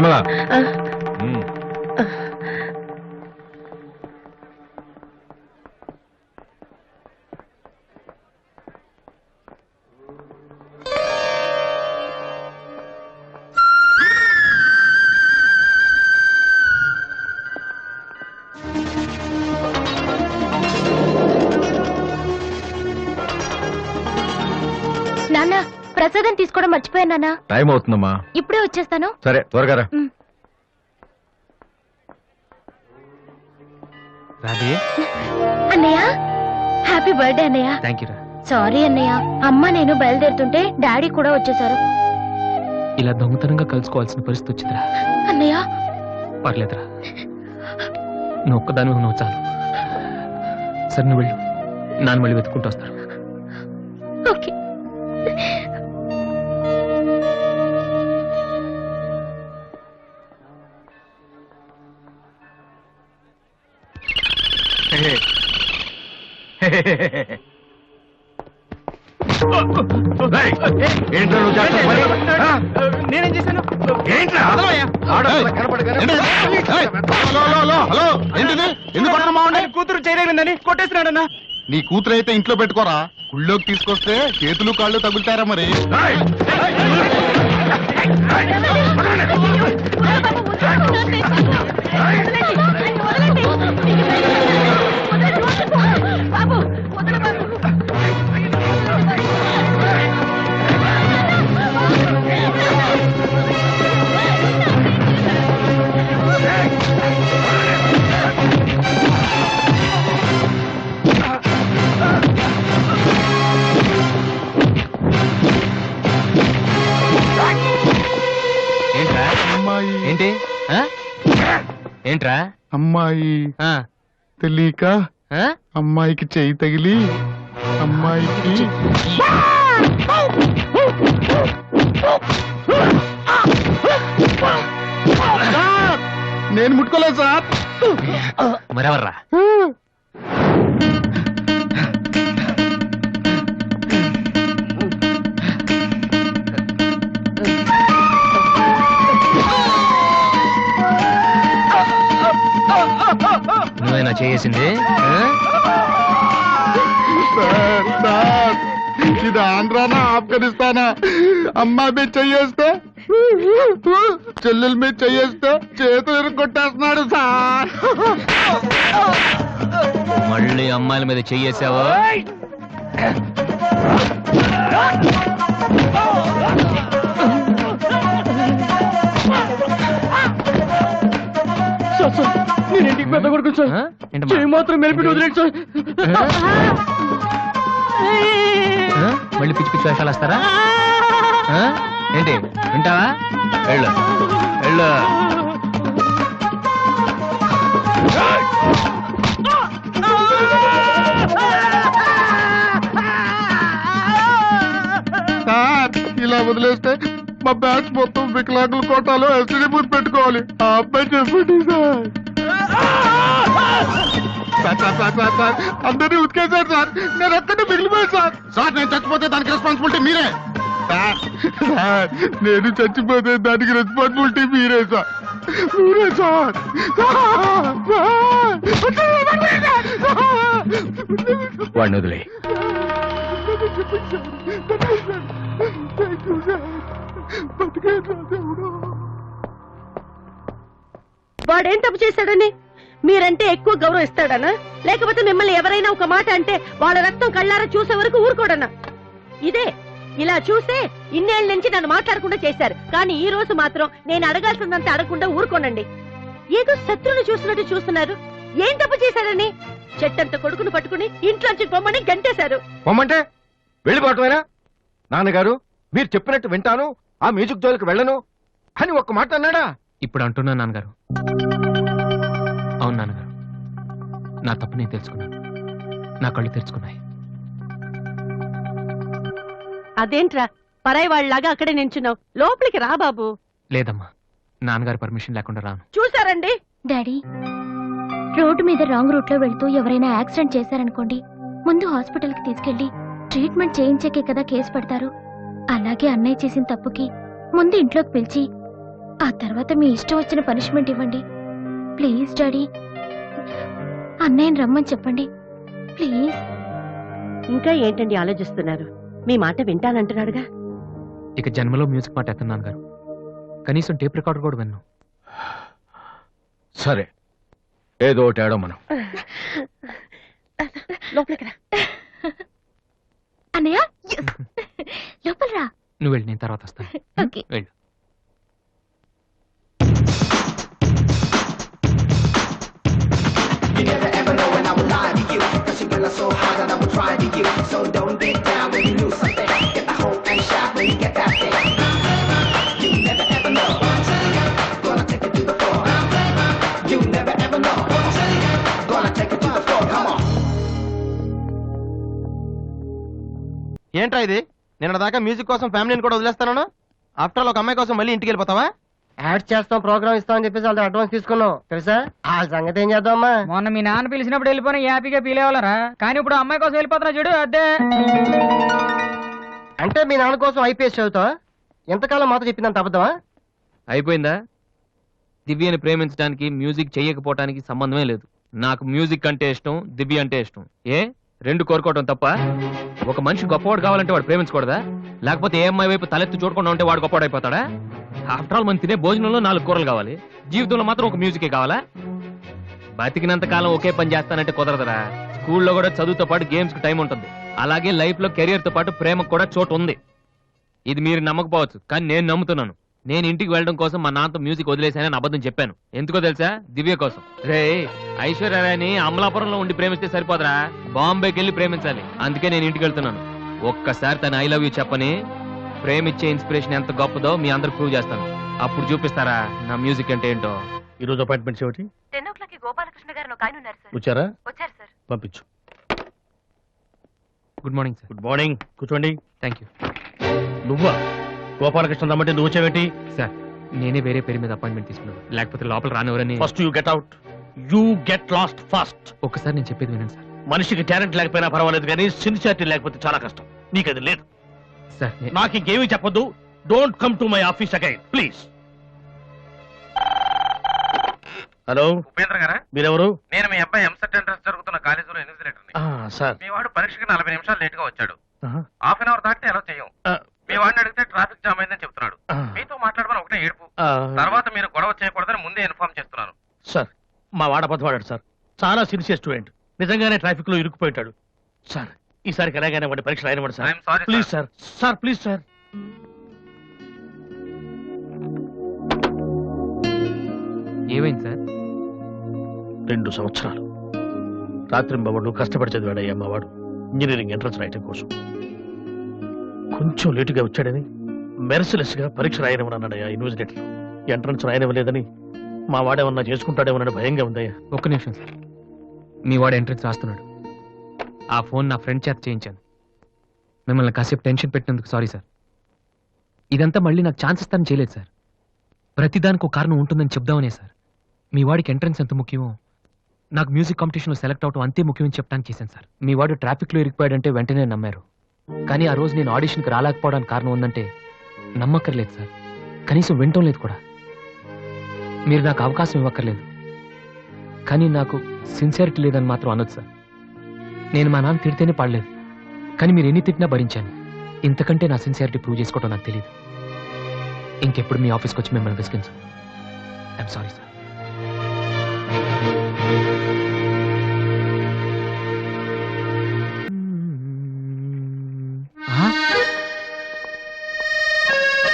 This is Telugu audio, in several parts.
కమలా ఆ, ఉమ్. నాన్న ప్రసాదం తీసుకోవడం మర్చిపోయాను నాన్న. టైం అవుతుందమ్మా. ఇప్పుడే వచ్చేస్తాను. సరే త్వరగా రా. అన్నయ్య హ్యాపీ బర్త్డే అన్నయ్య. థ్యాంక్ యూ రా. సారీ అన్నయ్య అమ్మ నేను బయలుదేరుతుంటే డాడీ కూడా వచ్చేసారు. ఇలా దొంగతనంగా కలుసుకోవాల్సిన పరిస్థితి వచ్చిందిరా. అన్నయ్య. పర్లేదురా. నువ్వు ఒక్కదాని ఉన్నావు చాలు. సరే నువ్వు వెళ్ళు. నాన్న మళ్ళీ వెతుక్కుంటూ వస్తారు. ఏంట్రా నువ్వు చేస్తున్న పని? ఆ? నేనేం చేశాను ఏంట్రా? ఆడపిల్ల కనపడగానే- హలో హలో హలో హలో ఏంటిది ఎందుకు కొట్టడం బాగుండే కూతురు చేయలేదండి కొట్టేస్తున్నాడన్నా నీ కూతురు అయితే ఇంట్లో పెట్టుకోరా గుళ్ళోకి తీసుకొస్తే చేతులు కాళ్ళు తగులుతారా మరి ఏంట్రా? అమ్మాయి. ఏంటి? ఆ? ఏంట్రా అమ్మాయి. ఆ, తెలియక? అమ్మాయికి చెయ్యి తగిలి అమ్మాయికి నేను ముట్టుకోలేదు సార్. మరెవర్రా? నువ్వేనా చేసింది సార్ సార్ ఇది ఆంధ్రానా ఆఫ్ఘనిస్తానా? అమ్మాయి మీద చెయ్యేస్తే? చెల్లెల మీద చెయ్యేస్తే చేతులు ఇరుక్కొట్టేస్తున్నాడు సార్. మళ్ళీ అమ్మాయిల మీద చెయ్యేసావా? నేను ఇంటికి పెద్ద కొడుకు సార్? చేయి మాత్రం మెలిపి వదిలేండి సార్? మళ్ళీ పిచ్చి పిచ్చి వేషాలు వస్తారా? ఏంటి? వింటావా? వెళ్ళు. వెళ్ళు. సార్ ఇలా వదిలేస్తే మా బ్యాచ్ మొత్తం వికలాంగుల కోటాలో ఎస్టీడీ పెట్టుకోవాలి. ఆ అబ్బాయి చెప్పండి సార్. అందరినీ ఉతికేశారు సార్. నేను ఎక్కడ మిగిలిపోయాను సార్? సార్ నేను చచ్చిపోతే దానికి రెస్పాన్సిబిలిటీ మీరే. సార్ నేను చచ్చిపోతే దానికి రెస్పాన్సిబిలిటీ మీరే సార్. మీరే సార్. వాడిని వదిలే వాడేం తప్పు చేశాడని? మీరంటే ఎక్కువ గౌరవం ఇస్తాడనా? లేకపోతే మిమ్మల్ని ఎవరైనా ఒక మాట అంటే వాళ్ళ రక్తం కళ్ళారా చూసే వరకు ఊరుకోడనా? ఇదే ఇలా చూసే ఇన్నేళ్ళ నుంచి నన్ను మాట్లాడకుండా చేశారు. కానీ ఈ రోజు మాత్రం నేను అడగాల్సిందంత అడగకుండా ఊరుకోనండి. ఏదో శత్రువుని చూసినట్టు చూస్తున్నారు. ఏం తప్పు చేశాడని చెట్టంత కొడుకును పట్టుకుని ఇంట్లోంచి పొమ్మని గంటేశారు. పొమ్మంటే వెళ్ళిపోవటమేనా నాన్నగారు మీరు చెప్పినట్టు వింటాను ఆ మ్యూజిక్ జోలికి వెళ్ళను అని ఒక్క మాట అన్నాడా? ఇప్పుడు అంటున్నా నాన్నగారు. అవును నాన్నగారు నా తప్పు నేను తెలుసుకున్నాను. నా కళ్ళు తెరుచుకున్నాయి. అదేంట్రా? పరాయి వాళ్ళలాగా అక్కడే నించున్నావు. లోపలికి రా బాబు. లేదమ్మా. నాన్నగారి పర్మిషన్ లేకుండా రాను. చూసారండి డాడీ రోడ్డు మీద రాంగ్ రూట్లో వెళ్తూ ఎవరైనా యాక్సిడెంట్ చేశారనుకోండి ముందు హాస్పిటల్కి తీసుకెళ్ళి ట్రీట్మెంట్ చేయించాకే కదా కేసు పెడతారు. అలాగే అన్నయ్య చేసిన తప్పుకి ముందు ఇంట్లోకి పిలిచి ఆ తర్వాత మీ ఇష్టం వచ్చిన పనిష్మెంట్ ఇవ్వండి. Please daddy. అన్నయ్యని రమ్మని చెప్పండి. ప్లీజ్. ఇంకా ఏంటండి ఆలోచిస్తున్నారు? మీ మాట వింటానంటున్నాడుగా. ఇక జన్మలో మ్యూజిక్ మాట ఎత్తన్నాను గారు కనీసం టేప్ రికార్డర్ కూడా విన్నాను సరే. ఏదో ఒకటి మనం లోపలికి రా. అన్నయ్య? లోపల రా. నువ్వు వెళ్ళి నేను తర్వాత వస్తాను. ఓకే. వెళ్ళు. ఏంట్రా ఇది? నిన్న దాకా మ్యూజిక్ కోసం ఫ్యామిలీని కూడా వదిలేస్తాను ఆఫ్టర్ ఆల్ ఒక అమ్మాయి కోసం మళ్ళీ ఇంటికి వెళ్ళిపోతావా? యాడ్ చేస్తాం ప్రోగ్రామ్ ఇస్తాం అని చెప్పేసి వాళ్ళ అడ్వాన్స్ తీసుకున్నాం. తెలుసా? వాళ్ళ సంగతి ఏం చేద్దామా మొన్న మీ నాన్న పిలిచినప్పుడు వెళ్ళిపోయిన హ్యాపీగా ఫీల్ అవ్వాలరా కానీ ఇప్పుడు అమ్మాయి కోసం వెళ్ళిపోతున్నా చూడు అదే అంటే మీ నాన్న కోసం ఐపీఎస్ చదువుతావా? ఎంతకాలం మాతో చెప్పిందంత అబద్ధమా? అయిపోయిందా? దివ్యని ప్రేమించడానికి మ్యూజిక్ చెయ్యకపోవటానికి సంబంధమే లేదు. నాకు మ్యూజిక్ అంటే ఇష్టం దివ్య అంటే ఇష్టం. ఏ? రెండు కోరుకోవటం తప్ప? ఒక మనిషి గొప్పవాడు కావాలంటే వాడు ప్రేమించకూడదా? లేకపోతే ఏ అమ్మాయి వైపు తలెత్తి చూడకుండా ఉంటే వాడు గొప్పవాడు అయిపోతాడా ఆఫ్టర్ ఆల్ మనం తినే భోజనంలో నాలుగు కూరలు కావాలి. జీవితంలో మాత్రం ఒక మ్యూజికే కావాలా? బతికినంత కాలం ఒకే పని చేస్తానంటే కుదరదురా. స్కూల్లో కూడా చదువుతో పాటు గేమ్స్కి టైం ఉంటుంది. అలాగే లైఫ్లో కెరియర్తో పాటు ప్రేమకు కూడా చోటు ఉంది. ఇది మీరు నమ్మకపోవచ్చు కానీ నేను నమ్ముతున్నాను. నేను ఇంటికి వెళ్ళడం కోసం మా నాన్నతో మ్యూజిక్ వదిలేశానని అబద్ధం చెప్పాను. ఎందుకో తెలుసా? దివ్య కోసం. రే ఐశ్వర్యరాయని అమలాపురంలో ఉండి ప్రేమిస్తే సరిపోదరా. బాంబేకి వెళ్ళి ప్రేమించాలి. అందుకే నేను ఇంటికి వెళ్తున్నాను. ఒక్కసారి తన ఐ లవ్ యూ చెప్పని ప్రేమిచ్చే ఇన్స్పిరేషన్ ఎంత గొప్పదో మీ అందరికి ప్రూవ్ చేస్తాను అప్పుడు చూపిస్తారా నా మ్యూజిక్ అంటే ఏంటో? ఈ రోజు అపాయింట్మెంట్స్ ఏమిటి? టెన్ ఓ క్లాక్ గోపాలకృష్ణ గారు ఒక ఆయన ఉన్నారు సార్. వచ్చారా? వచ్చారు సార్. పంపించు. Good morning sir. Good morning. కూర్చోండి. థ్యాంక్ యూ నువ్వా? గోపాలకృష్ణ రమ్మంటే నువ్వు వచ్చావేంటి? సార్ నేనే వేరే పేరు మీద అపాయింట్మెంట్ తీసుకున్నాను. లేకపోతే లోపల రానివరని first you get out you get lost fast ఒక్కసారి నేను చెప్పేది వినండి సార్. మనిషికి టాలెంట్ లేకపోయినా పర్వాలేదు కానీ సిన్సియారిటీ లేకపోతే చాలా కష్టం. నీకు అది లేదు. సార్. నాకు ఇంకేమీ చెప్పొద్దు. Don't come to my office again please hello? Upendra గారా? మీరెవరు? నేను మీ అబ్బాయి ఎంసెట్ ఎంట్రన్స్ జరుగుతున్న కాలేజీలో ఇన్విజిలేటర్ని ఆ, సార్. మీ వాడు పరీక్షకి నలభై నిమిషాలు లేట్గా వచ్చాడు. హాఫ్ అన్ అవర్ దాటితే ఎలా చెయ్యం ఆ, మీ వాడిని అడిగితే ట్రాఫిక్ జామ్ అయిందని చెప్తున్నాడు. మీతో మాట్లాడమని ఒకటే ఏడుపు. తర్వాత మీరు గొడవ చేయకూడదని ముందే ఇన్ఫార్మ్ చేస్తున్నాను. సార్ మా వాడపద్దవాడాడు సార్. చాలా సిన్సియర్ స్టూడెంట్. నిజంగానే ట్రాఫిక్లో ఇరుక్కుపోయింటాడు సార్ ఈసారికి ఎలాగైనా వాడి పరీక్ష రాయనివ్వండి sir. Please sir sir please sir ఏమైంది సార్ రెండు సంవత్సరాలు. రాత్రింబవడు కష్టపడి చదివాడయ్యా మా వాడు ఇంజనీరింగ్ ఎంట్రన్స్ రాయటం కోసం. కొంచెం లేటుగా వచ్చాడని మెర్సిలెస్గా పరీక్ష రాయనివ్వనన్నాడయ్యా యూనివర్సిటీలో. ఎంట్రన్స్ రాయనివ్వలేదని మా వాడేమన్నా చేసుకుంటాడేమోనని భయంగా ఉందయ్యా. ఒక్క నిమిషం సార్ మీ వాడు ఎంట్రన్స్ రాస్తున్నాడు. ఆ ఫోన్ నా ఫ్రెండ్ చేత చేయించాను. మిమ్మల్ని కాసేపు టెన్షన్ పెట్టినందుకు సారీ సార్. ఇదంతా మళ్ళీ నాకు ఛాన్స్ ఇస్తాను చేయలేదు సార్. ప్రతిదానికి ఒక కారణం ఉంటుందని చెప్దామనే సార్. మీ వాడికి ఎంట్రన్స్ ఎంత ముఖ్యమో నాకు మ్యూజిక్ కాంపిటీషన్లో సెలెక్ట్ అవడం అంతే ముఖ్యమని చెప్పడానికి చేశాను సార్. మీ వాడు ట్రాఫిక్లో ఇరిగిపోయాడంటే వెంటనే నమ్మారు. కానీ ఆ రోజు నేను ఆడిషన్కి రాలేకపోవడానికి కారణం ఉందంటే నమ్మక్కర్లేదు సార్. కనీసం వినటం లేదు కూడా. మీరు నాకు అవకాశం ఇవ్వక్కర్లేదు. కానీ నాకు సిన్సియారిటీ లేదని మాత్రం అనొచ్చు సార్. నేను మా నాన్న తిడితేనే పడలేదు. కానీ మీరు ఎన్ని తిట్టినా భరించాను. ఇంతకంటే నా సిన్సియారిటీ ప్రూవ్ చేసుకోవడం నాకు తెలియదు ఇంకెప్పుడు మీ ఆఫీస్కి వచ్చి మిమ్మల్ని విసిగించు ఐఎమ్ సారీ సార్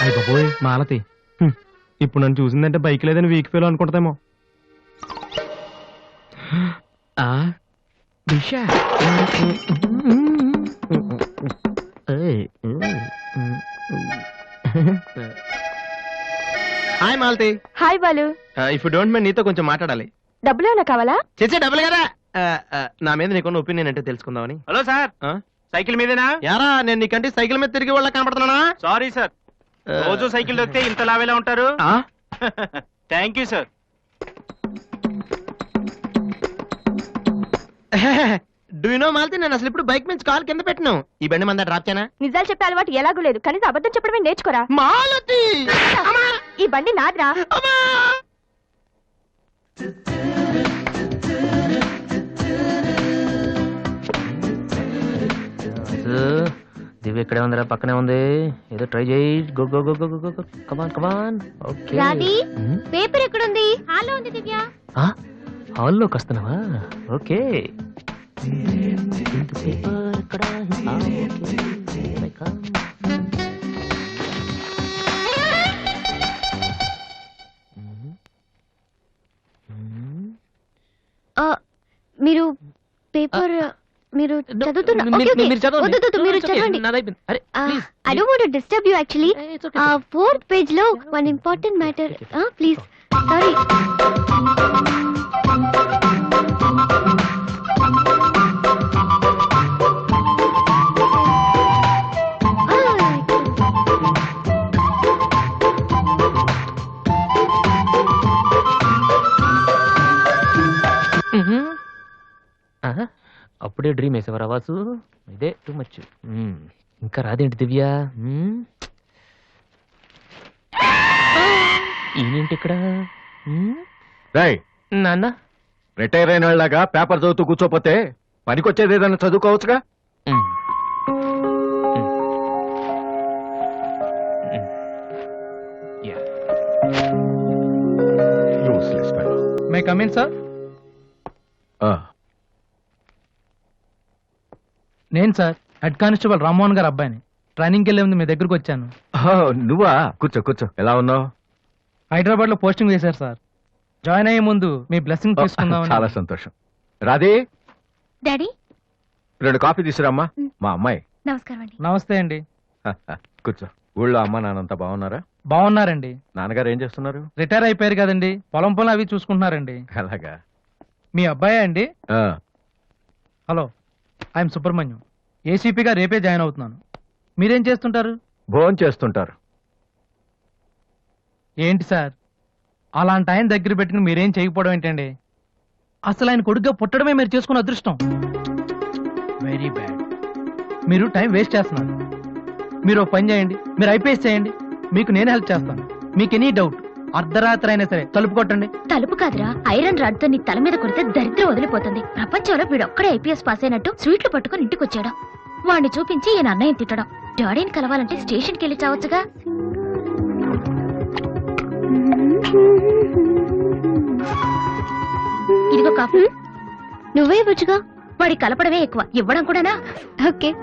అయ్య బాబోయ్ మాలతి. ఇప్పుడు నన్ను చూసిందంటే బైక్ లేదని weak feel అనుకుంటామేమో hi Malti. Hi Balu. If you don't mind నీతో కొంచెం మాట్లాడాలి. డబ్బులు ఏమైనా కావాలా? చేసే డబ్బులు కదా. నా మీద నీకున్న ఒపీనియన్ అంటే తెలుసుకుందామని. Hello sir? సైకిల్ మీదేనా? యారా నేను నీకంటే సైకిల్ మీద తిరిగి వాళ్ళ కనపడుతున్నానా? సారీ సార్ రోజు సైకిల్ దొక్కితే ఇంత లావేలా ఉంటారు? Thank you sir do know Malti నేను అసలు ఇప్పుడు బైక్ మీద కాల్ కింద పెట్టను. ఈ బండి మంద డ్రాప్ చేయనా? నిజాలు చెప్పే అలవాటు ఎలాగూ లేదు. కనీసం అబద్ధం చెప్పడమే నేర్చుకోరా? మాలతి! ఈ ఈ బండి నాదిరా. దివ్య ఇక్కడే ఉందిరా పక్కనే ఉంది. ఏదో ట్రై చేయి. Go go go go go come on come on okay Radhi paper ఎక్కడుంది? హాల్లో ఉంది దివ్య. హాల్లోకి వస్తున్నావా? ఓకే మీరు పేపర్ మీరు చదువుతున్న. మీరు చదవండి. I don't want disturb you actually fourth పేజ్లో one important matter please sorry అప్పుడే డ్రీమ్ వేసేవారా వాసు? ఇదే టూ మచ్ ఇంకా రాదేంటి దివ్య? మ్మ్. ఈయనేంటి ఇక్కడ? మ్మ్. రై నాన్న? రిటైర్ అయిన వాళ్ళగా పేపర్ చదువుతూ కూర్చోపోతే పనికొచ్చేది ఏదైనా చదువుకోవచ్చుగా. మే కమిన్ సార్ ఆ, నేను సార్ హెడ్ కానిస్టేబుల్ రామ్మోహన్ గారు అబ్బాయిని. ట్రైనింగ్కి వెళ్ళే ముందు మీ దగ్గరకు వచ్చాను. ఓ, నువ్వా? కూర్చో కూర్చో. ఎలా ఉన్నావు? హైదరాబాద్లో పోస్టింగ్ వేశారు సార్. జాయిన్ అయ్యే ముందు మీ బ్లెస్సింగ్ తీసుకుందామని. చాలా సంతోషం. రాధే? డాడీ? రెండు కాఫీ తీసుకురామ్మా. మా అమ్మాయి. నమస్కారం అండి. నమస్తే అండి. కూర్చో. ఊళ్ళో అమ్మ నాన్నంతా బాగున్నారా? బాగున్నారండి. నాన్నగారు ఏం చేస్తున్నారు? రిటైర్ అయిపోయారు కదండి. పొలం పొలం అవి చూసుకుంటున్నారండి. అలాగా? మీ అబ్బాయే అండి? Hello I'm Subrahmanyam. ఏసీపీగా రేపే జాయిన్ అవుతున్నాను. మీరేం చేస్తుంటారు? భోజనం చేస్తుంటారు. ఏంటి సార్? అలాంటి ఆయన దగ్గర పెట్టుకుని మీరేం చేయకపోవడం ఏంటండి? అసలు ఆయన కొడుగ్గా పుట్టడమే మీరు చేసుకున్న అదృష్టం. వెరీ బ్యాడ్ మీరు టైం వేస్ట్ చేస్తున్నారు. మీరు ఒక పని చేయండి మీరు ఐపీఎస్ చేయండి మీకు నేను హెల్ప్ చేస్తాను. మీకు ఎనీ డౌట్ అర్ధరాత్రి అయినా సరే తలుపు కొట్టండి. తలుపు కాదురా ఐరన్ రాడ్తో నీ తల మీద కొడితే దరిద్రం వదిలిపోతుంది. ప్రపంచంలో వీడొక్కడే ఐపీఎస్ పాస్ అయినట్టు స్వీట్లు పట్టుకుని ఇంటికి వచ్చాడు వాణ్ణి చూపించి ఈయన అన్నయ్య తిట్టడం. డాడీని కలవాలంటే స్టేషన్కి వెళ్ళి చావచ్చుగా. ఇదిగో కాఫీ. నువ్వే వచ్చుగా వాడి కలపడమే ఎక్కువ. ఇవ్వడం కూడానా? ఓకే.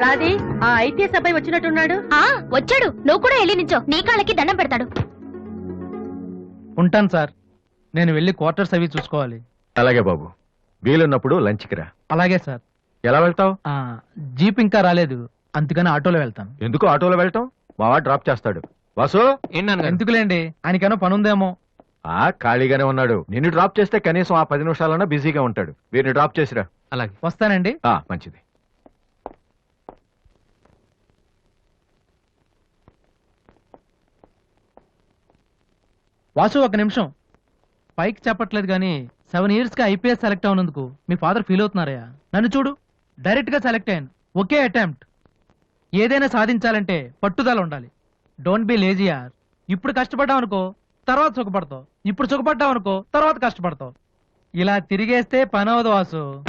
రాధి ఆ ఐపీఎస్ అబ్బాయి వచ్చినట్టున్నాడు? ఆ వచ్చాడు. నువ్వు కూడా వెళ్ళి నించో నీ కాళ్ళకి దండం పెడతాడు. ఉంటాను సార్. నేను వెళ్ళి క్వార్టర్స్ అవి చూసుకోవాలి. అలాగే బాబు. వీలున్నప్పుడు లంచ్కి రా. అలాగే సార్. ఎలా వెళ్తావు? ఆ, జీప్ ఇంకా రాలేదు. అందుకని ఆటోలో వెళ్తాను ఎందుకు ఆటోలో వెళ్ళటం మావా డ్రాప్ చేస్తాడు. వాసు? ఎందుకులేండి? ఆయనకేమో పని ఉందేమో ఆ ఖాళీగానే ఉన్నాడు. నిన్ను డ్రాప్ చేస్తే కనీసం ఆ పది నిమిషాలన్నా బిజీగా ఉంటాడు. వీరిని డ్రాప్ చేసిరా. అలాగే. వస్తానండి. ఆ, మంచిది. వాసు ఒక నిమిషం. పైకి చెప్పట్లేదు కానీ సెవెన్ ఇయర్స్గా ఐపీఎస్ సెలెక్ట్ అవునందుకు మీ ఫాదర్ ఫీల్ అవుతున్నారయ్యా. నన్ను చూడు. డైరెక్ట్గా సెలెక్ట్ అయ్యాను. ఒకే అటెంప్ట్. ఏదైనా సాధించాలంటే పట్టుదల ఉండాలి. డోంట్ బి లేజీ ఇప్పుడు కష్టపడ్డావు అనుకో తర్వాత సుఖపడతావు. ఇప్పుడు సుఖపడ్డావు అనుకో తర్వాత కష్టపడతావు. ఇలా తిరిగేస్తే పని అవదు వాసు.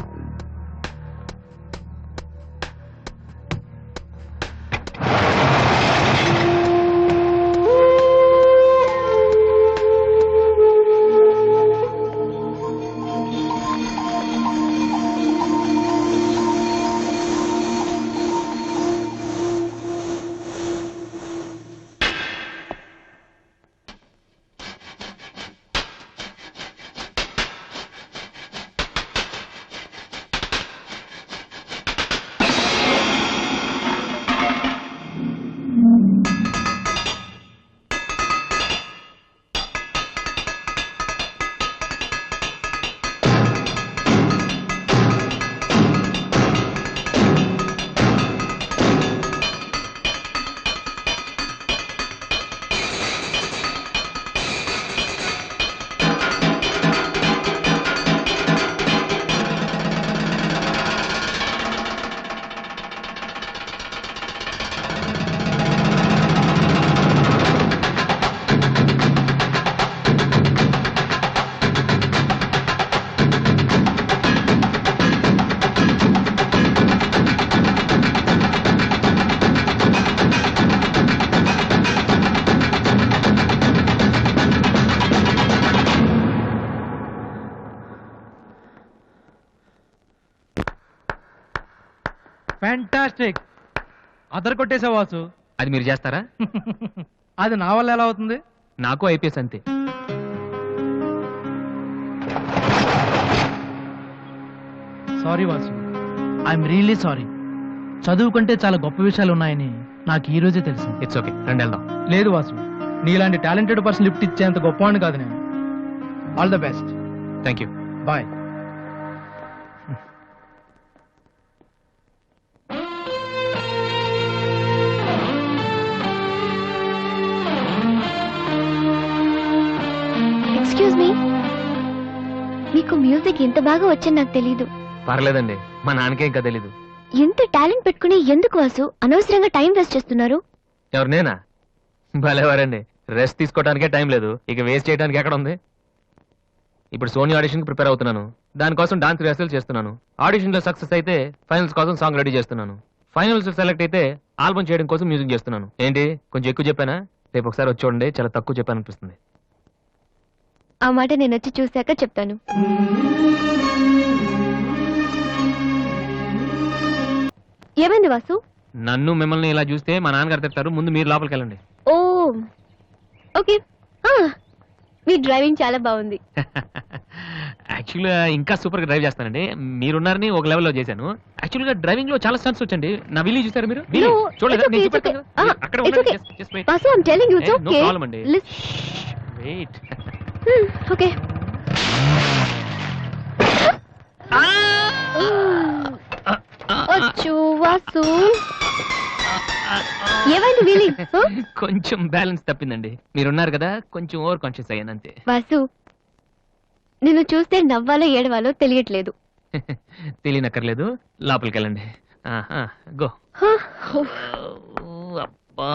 ఫ్యాంటాస్టిక్ అదర్ కొట్టేసావు వాసు. అది మీరు చేస్తారా? అది నా వల్ల ఎలా అవుతుంది? నాకు ఐపీఎస్ అంతే. Sorry Vasu. I'm really sorry చదువు కంటే చాలా గొప్ప విషయాలు ఉన్నాయని నాకు ఈ రోజే తెలిసింది ఇట్స్ ఓకే రండి వెళ్దాం లేదు వాసు. నీలాంటి టాలెంటెడ్ పర్సన్ లిఫ్ట్ ఇచ్చేంత గొప్పవాడిని కాదు నేను. All the best thank you bye మీకు మ్యూజిక్ ఇంత బాగా వచ్చని నాకు తెలీదు. పర్లేదండి మా నాన్నకే ఇంకా తెలీదు. ఎంత టాలెంట్ పెట్టుకుని ఎందుకు వాసు? అనవసరంగా టైం వేస్ట్ చేస్తున్నారు. ఎవరు నేనా? భలేవారండి రెస్ట్ తీసుకోవడానికే టైం లేదు. ఇక వేస్ట్ చేయడానికి ఎక్కడ ఉంది? ఇప్పుడు సోనీ ఆడిషన్ ప్రిపేర్ అవుతున్నాను. దానికోసం డాన్స్ రిహర్సల్ చేస్తున్నాను. ఆడిషన్లో సక్సెస్ అయితే ఫైనల్స్ కోసం సాంగ్ రెడీ చేస్తున్నాను. ఫైనల్స్ సెలెక్ట్ అయితే ఆల్బమ్ చేయడం కోసం మ్యూజిక్ చేస్తున్నాను. ఏంటి? కొంచెం ఎక్కువ చెప్పానా? రేపు ఒకసారి వచ్చి చూడండి. చాలా తక్కువ చెప్పాను అనిపిస్తుంది ఆ మాట నేను వచ్చి చూశాక చెప్తాను ఏమైంది వాసు నన్ను మిమ్మల్ని ఇలా చూస్తే మా నాన్నగారు తిడతారు ముందు మీరు లోపలికి వెళ్ళండి ఓ ఓకే ఆ, మీ డ్రైవింగ్ చాలా బాగుంది యాక్చువల్గా ఇంకా సూపర్గా డ్రైవ్ చేస్తానండి మీరున్నారని ఒక లెవెల్లో చేశాను యాక్చువల్గా డ్రైవింగ్లో చాలా స్టన్స్ వచ్చండి నా విల్లి చూసారు మీరు? No, చూడలేదా? it's నేను okay, it's చూపెడతాను okay. కదా. Ah, అక్కడ it's ఉండండి. okay. Just- just wait. Vasu I'm telling you it's Eh, no okay problem అండి. Wait. ఓకే. వచ్చు వాసు. ఏమైంది వీలి? కొంచెం బ్యాలెన్స్ తప్పిందండి. మీరున్నారు కదా కొంచెం ఓవర్ కాన్షియస్ అయ్యాను అంతే. వాసు నిన్ను చూస్తే నవ్వాలో ఏడవాలో తెలియట్లేదు. తెలియనక్కర్లేదు. లోపలికి వెళ్ళండి గో. అబ్బా.